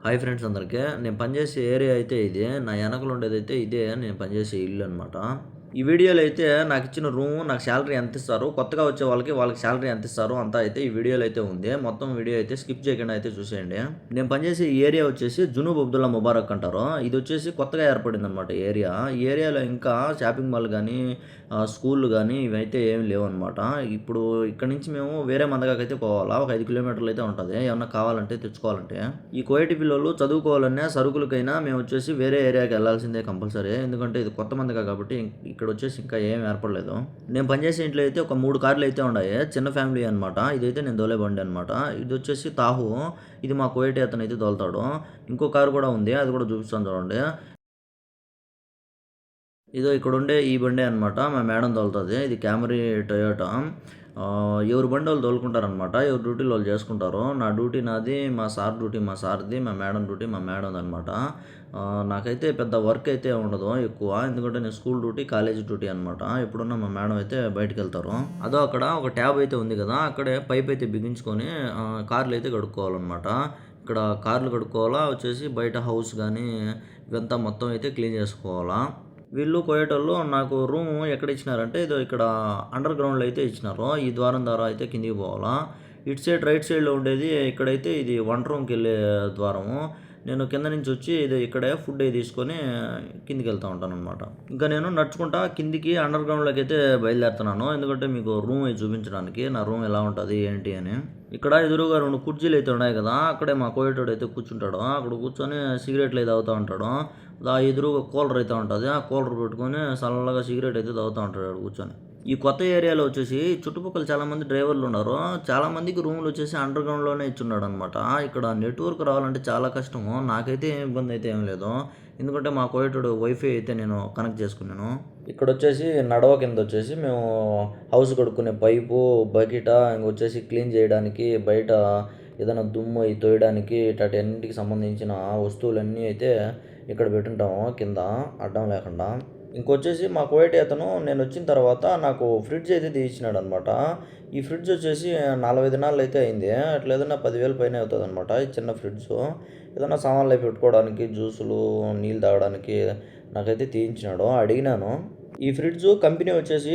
Hi friends అందరికీ నేను పనిచేసే ఏరియా అయితే ఇదే నా వెనకలు ఉండేది అయితే ఇదే నేను పనిచేసే ఇల్లు అనమాట ఈ వీడియోలో అయితే నాకు ఇచ్చిన రూమ్ నాకు శాలరీ ఎంత ఇస్తారు? కొత్తగా వచ్చే వాళ్ళకి వాళ్ళకి శాలరీ ఎంత ఇస్తారు? అంతా అయితే ఈ వీడియోలో అయితే ఉంది. మొత్తం వీడియో అయితే స్కిప్ చేయకుండా అయితే చూసేయండి. నేను పనిచేసే ఈ ఏరియా వచ్చేసి జునూబ్ అబ్దుల్లా ముబారక్ అంటారు. ఇది వచ్చేసి కొత్తగా ఏర్పడింది అనమాట ఏరియా. ఈ ఏరియాలో ఇంకా షాపింగ్ మాల్ కానీ స్కూళ్ళు కానీ ఇవైతే ఏమి లేవన్నమాట. ఇప్పుడు ఇక్కడ నుంచి మేము వేరే మందగాకి అయితే పోవాలా? ఒక ఐదు కిలోమీటర్లు అయితే ఉంటుంది. ఏమన్నా కావాలంటే తెచ్చుకోవాలంటే. ఈ కోయటి పిల్లలు చదువుకోవాలన్నా సరుకులకైనా మేము వచ్చేసి వేరే ఏరియాకి వెళ్ళాల్సిందే కంపల్సరీ. ఎందుకంటే ఇది కొత్త మందగా కాబట్టి ఇక్కడ వచ్చేసి ఇంకా ఏం ఏర్పడలేదు. నేను పనిచేసే ఇంట్లో అయితే ఒక మూడు కార్లు అయితే ఉన్నాయి చిన్న ఫ్యామిలీ అనమాట ఇదైతే నేను దోలే బండి అనమాట ఇది వచ్చేసి తాహు. ఇది మా కోయటి అతను అయితే దోలుతాడు ఇంకో కారు కూడా ఉంది అది కూడా చూపిస్తాను చూడండి. ఇదో ఇక్కడ ఉండే ఈ బండి అనమాట మా మేడం తోలుతుంది. ఇది క్యామరీ టొయోటా ఎవరు బండి వాళ్ళు తోలుకుంటారనమాట ఎవరు డ్యూటీలు వాళ్ళు చేసుకుంటారు. నా డ్యూటీ నాది మా సార్ డ్యూటీ మా సార్ది మా మేడం డ్యూటీ మా మేడం అనమాట నాకైతే పెద్ద వర్క్ అయితే ఉండదు ఎక్కువ. ఎందుకంటే నేను స్కూల్ డ్యూటీ కాలేజ్ డ్యూటీ అనమాట ఎప్పుడున్నా మా మేడం అయితే బయటకు వెళ్తారు అదో అక్కడ ఒక ట్యాబ్ అయితే ఉంది కదా అక్కడే పైప్ అయితే బిగించుకొని కార్లు అయితే కడుక్కోవాలన్నమాట. ఇక్కడ కార్లు కడుక్కోవాలా? వచ్చేసి బయట హౌస్ కానీ ఇవంతా మొత్తం అయితే క్లీన్ చేసుకోవాలా? వీళ్ళు కోయేటోళ్ళు నాకు రూమ్ ఎక్కడ ఇచ్చినారంటే ఇదో ఇక్కడ అండర్ గ్రౌండ్లో అయితే ఇచ్చినారు. ఈ ద్వారం ద్వారా అయితే కిందికి పోవాలా. ఇటు సైడ్ రైట్ సైడ్లో ఉండేది ఇక్కడైతే ఇది వంట రూమ్కి వెళ్ళే ద్వారము. నేను కింద నుంచి వచ్చి ఇది ఇక్కడే ఫుడ్ అయి తీసుకొని కిందికి వెళ్తూ ఉంటాను అనమాట ఇంకా నేను నడుచుకుంటా కిందికి అండర్ గ్రౌండ్లోకి అయితే బయలుదేరుతున్నాను. ఎందుకంటే మీకు రూమ్ అయి చూపించడానికి నా రూమ్ ఎలా ఉంటుంది ఏంటి అని. ఇక్కడ ఎదురుగా రెండు కుర్చీలు అయితే ఉన్నాయి కదా అక్కడే మా కోయేటోడు అయితే కూర్చుంటాడు. అక్కడ కూర్చొని సిగరెట్లు అయితే తాగుతూ ఉంటాడు. ఆ ఎదురుగా కూలర్ అయితే ఉంటుంది. ఆ కూలర్ పెట్టుకొని చల్లగా సిగరెట్ అయితే తాగుతూ ఉంటాడు కూర్చొని. ఈ కొత్త ఏరియాలో వచ్చేసి చుట్టుపక్కల చాలామంది డ్రైవర్లు ఉన్నారు. చాలామందికి రూములు రూమ్లు వచ్చేసి అండర్ గ్రౌండ్లోనే ఇచ్చున్నాడు అనమాట ఇక్కడ నెట్వర్క్ రావాలంటే చాలా కష్టము. నాకైతే ఏం ఇబ్బంది అయితే ఏం లేదు. ఎందుకంటే మా కోయటోడు వైఫై అయితే నేను కనెక్ట్ చేసుకున్నాను. ఇక్కడ వచ్చేసి నడవ కింద వచ్చేసి మేము హౌస్ కడుక్కునే పైపు బకెట ఇంకొచ్చేసి క్లీన్ చేయడానికి బయట ఏదైనా దుమ్ము అయి తోయడానికి ఇట్లాంటి అన్నింటికి సంబంధించిన వస్తువులన్నీ అయితే ఇక్కడ పెట్టుంటాము కింద అడ్డం లేకుండా. ఇంకొచ్చేసి మా కోయటి అతను నేను వచ్చిన తర్వాత నాకు ఫ్రిడ్జ్ అయితే తీయించినాడు అనమాట ఈ ఫ్రిడ్జ్ వచ్చేసి నలభై దినాలు అయితే అయింది. అట్లా ఏదైనా పదివేలు పైన అవుతుంది అనమాట ఈ చిన్న ఫ్రిడ్జ్. ఏదైనా సామాన్లు అవి పెట్టుకోవడానికి జ్యూసులు నీళ్ళు తాగడానికి నాకైతే తీయించినాడు. అడిగినాను. ఈ ఫ్రిడ్జ్ కంపెనీ వచ్చేసి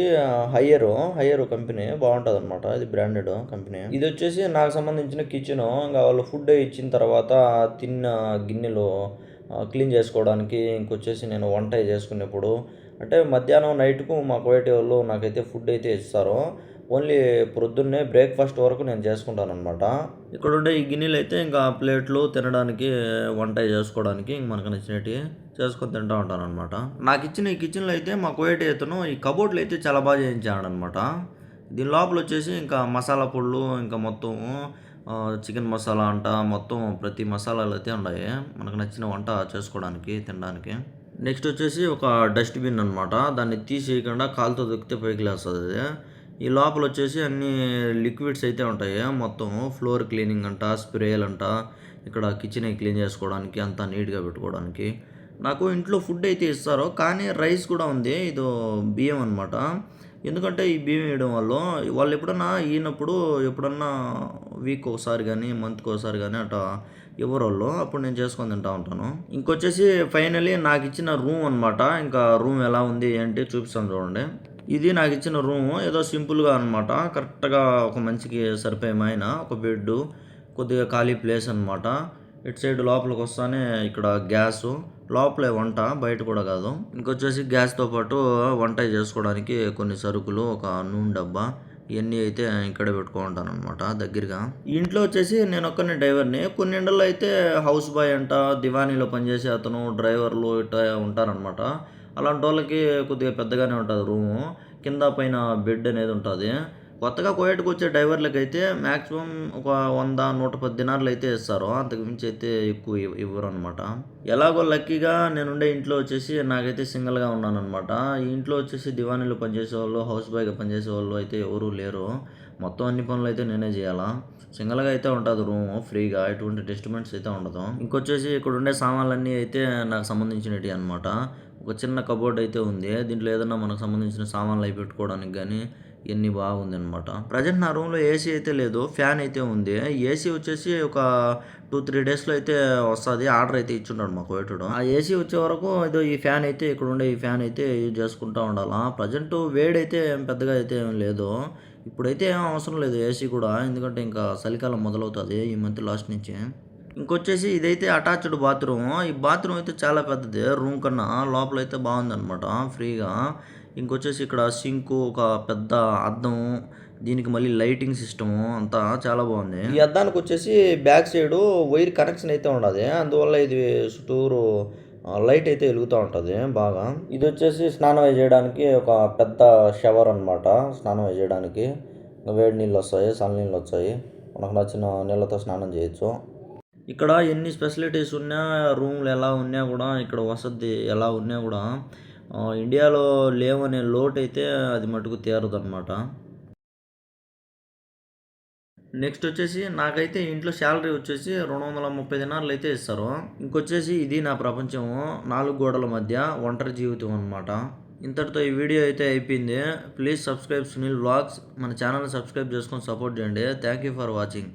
హయ్యర్. హయ్యర్ కంపెనీ బాగుంటుంది అనమాట ఇది బ్రాండెడ్ కంపెనీ. ఇది వచ్చేసి నాకు సంబంధించిన కిచెన్. ఇంకా వాళ్ళు ఫుడ్ ఇచ్చిన తర్వాత తిన్న గిన్నెలు క్లీన్ చేసుకోవడానికి ఇంకొచ్చేసి నేను వంట చేసుకునేప్పుడు అంటే మధ్యాహ్నం నైట్కు మా కోయటి వాళ్ళు నాకైతే ఫుడ్ అయితే ఇస్తారు. ఓన్లీ ప్రొద్దున్నే బ్రేక్ఫాస్ట్ వరకు నేను చేసుకుంటాను అనమాట ఇక్కడ ఉండే ఈ గిన్నెలు అయితే ఇంకా ప్లేట్లు తినడానికి వంట చేసుకోవడానికి ఇంక మనకు నచ్చినట్టు చేసుకొని తింటూ ఉంటాను అనమాట నాకు ఇచ్చిన ఈ కిచెన్లో అయితే మా కోయటి అతను ఈ కబోర్డ్లు అయితే చాలా బాగా చేయించాడు అనమాట దీని లోపల వచ్చేసి ఇంకా మసాలా పొడులు ఇంకా మొత్తం చికెన్ మసాలా అంట మొత్తం ప్రతి మసాలాలు అయితే ఉన్నాయి మనకు నచ్చిన వంట చేసుకోవడానికి తినడానికి. నెక్స్ట్ వచ్చేసి ఒక డస్ట్బిన్ అనమాట దాన్ని తీసేయకుండా కాలుతో దొక్కితే పైకి లేస్తుంది. అది ఈ లోపల వచ్చేసి అన్ని లిక్విడ్స్ అయితే ఉంటాయి. మొత్తం ఫ్లోర్ క్లీనింగ్ అంట స్ప్రేలు అంట ఇక్కడ కిచెన్ క్లీన్ చేసుకోవడానికి అంతా నీట్గా పెట్టుకోవడానికి. నాకు ఇంట్లో ఫుడ్ అయితే ఇస్తారు కానీ రైస్ కూడా ఉంది. ఇది బియ్యం అనమాట ఎందుకంటే ఈ బియ్యం వేయడం వల్ల వాళ్ళు ఎప్పుడన్నా ఈనప్పుడు ఎప్పుడన్నా వీక్ ఒకసారి కానీ మంత్కి ఒకసారి కానీ అట్లా ఎవరోళ్ళు అప్పుడు నేను చేసుకొని తింటా ఉంటాను. ఇంకొచ్చేసి ఫైనలీ నాకు ఇచ్చిన రూమ్ అనమాట ఇంకా రూమ్ ఎలా ఉంది ఏంటి చూపిస్తాను చూడండి. ఇది నాకు ఇచ్చిన రూమ్ ఏదో సింపుల్గా అనమాట కరెక్ట్గా ఒక మంచికి సరిపోయేమైన ఒక బెడ్ కొద్దిగా ఖాళీ ప్లేస్ అనమాట ఇటు సైడ్ లోపలికి వస్తానే ఇక్కడ గ్యాస్. లోపలే వంట బయట కూడా కాదు. ఇంకొచ్చేసి గ్యాస్తో పాటు వంట చేసుకోవడానికి కొన్ని సరుకులు ఒక నూనె డబ్బా ఇవన్నీ అయితే ఇక్కడే పెట్టుకుంటాను అనమాట దగ్గరగా. ఇంట్లో వచ్చేసి నేను ఒక్కనే డ్రైవర్ని. కొన్ని ఇండ్లలో అయితే హౌస్ బాయ్ అంట దివానీలో పనిచేసే అతను డ్రైవర్లు ఇట్లా ఉంటారనమాట అలాంటి వాళ్ళకి కొద్దిగా పెద్దగానే ఉంటుంది రూము. కింద పైన బెడ్ అనేది ఉంటుంది. కొత్తగా కోయటకు వచ్చే డ్రైవర్లకి అయితే మ్యాక్సిమం ఒక వంద నూట పది దినార్లు అయితే ఇస్తారు అంతకుమించి అయితే ఎక్కువ ఇవ్వరు అనమాట ఎలాగో లక్కీగా నేనుండే ఇంట్లో వచ్చేసి నాకైతే సింగిల్గా ఉన్నాను అనమాట ఈ ఇంట్లో వచ్చేసి దివానీలో పనిచేసే వాళ్ళు హౌస్ బాయ్గా పనిచేసే వాళ్ళు అయితే ఎవరూ లేరు. మొత్తం అన్ని పనులు అయితే నేనే చేయాలా? సింగిల్గా అయితే ఉంటుంది రూమ్ ఫ్రీగా ఎటువంటి డిస్టర్బెన్స్ అయితే ఉండదు. ఇంకొచ్చేసి ఇక్కడ ఉండే సామాన్లన్నీ అయితే నాకు సంబంధించినవి అనమాట ఒక చిన్న కబోర్డ్ అయితే ఉంది. దీంట్లో ఏదైనా మనకు సంబంధించిన సామాన్లు అవి పెట్టుకోవడానికి కానీ ఇన్ని బాగుంది అనమాట ప్రజెంట్ నా రూమ్లో ఏసీ అయితే లేదు ఫ్యాన్ అయితే ఉంది. ఏసీ వచ్చేసి ఒక టూ త్రీ డేస్లో అయితే వస్తుంది. ఆర్డర్ అయితే ఇచ్చున్నాడు మాకు వేటుడు ఆ ఏసీ వచ్చే వరకు ఏదో ఈ ఫ్యాన్ అయితే ఇక్కడ ఉండే ఈ ఫ్యాన్ అయితే యూజ్ చేసుకుంటూ ఉండాలా. ప్రజెంట్ వేడైతే ఏం పెద్దగా అయితే ఏం లేదు. ఇప్పుడైతే ఏం అవసరం లేదు ఏసీ కూడా. ఎందుకంటే ఇంకా చలికాలం మొదలవుతుంది ఈ మంత్ లాస్ట్ నుంచి. ఇంకొచ్చేసి ఇదైతే అటాచ్డ్ బాత్రూమ్. ఈ బాత్రూమ్ అయితే చాలా పెద్దది. రూమ్ కన్నా లోపల అయితే బాగుందన్నమాట ఫ్రీగా. ఇంకొచ్చేసి ఇక్కడ సింకు ఒక పెద్ద అద్దం దీనికి మళ్ళీ లైటింగ్ సిస్టము అంతా చాలా బాగుంది. ఈ అద్దానికి వచ్చేసి బ్యాక్ సైడ్ వైర్ కనెక్షన్ అయితే ఉండదు. అందువల్ల ఇది చుట్టూరు లైట్ అయితే వెలుగుతూ ఉంటుంది బాగా. ఇది వచ్చేసి స్నానం చేయడానికి ఒక పెద్ద షవర్ అన్నమాట స్నానం చేయడానికి వేడి నీళ్ళు వస్తాయి సన్ నీళ్ళు వచ్చాయి మనకు నచ్చిన నీళ్ళతో స్నానం చేయొచ్చు. ఇక్కడ ఎన్ని ఫెసిలిటీస్ ఉన్నా రూమ్లు ఎలా ఉన్నా కూడా ఇక్కడ వసతి ఎలా ఉన్నా కూడా ఇండియాలో లేవనే లోటు అయితే అది మటుకు తీరదు అనమాట నెక్స్ట్ వచ్చేసి నాకైతే ఇంట్లో శాలరీ వచ్చేసి రెండు వందల ముప్పై దినాలు అయితే ఇస్తారు. ఇంకొచ్చేసి ఇది నా ప్రపంచము నాలుగు గోడల మధ్య ఒంటరి జీవితం అనమాట ఇంతటితో ఈ వీడియో అయితే అయిపోయింది. Please subscribe Sunil vlogs. మన ఛానల్ని సబ్స్క్రైబ్ చేసుకొని సపోర్ట్ చేయండి. Thank you for watching.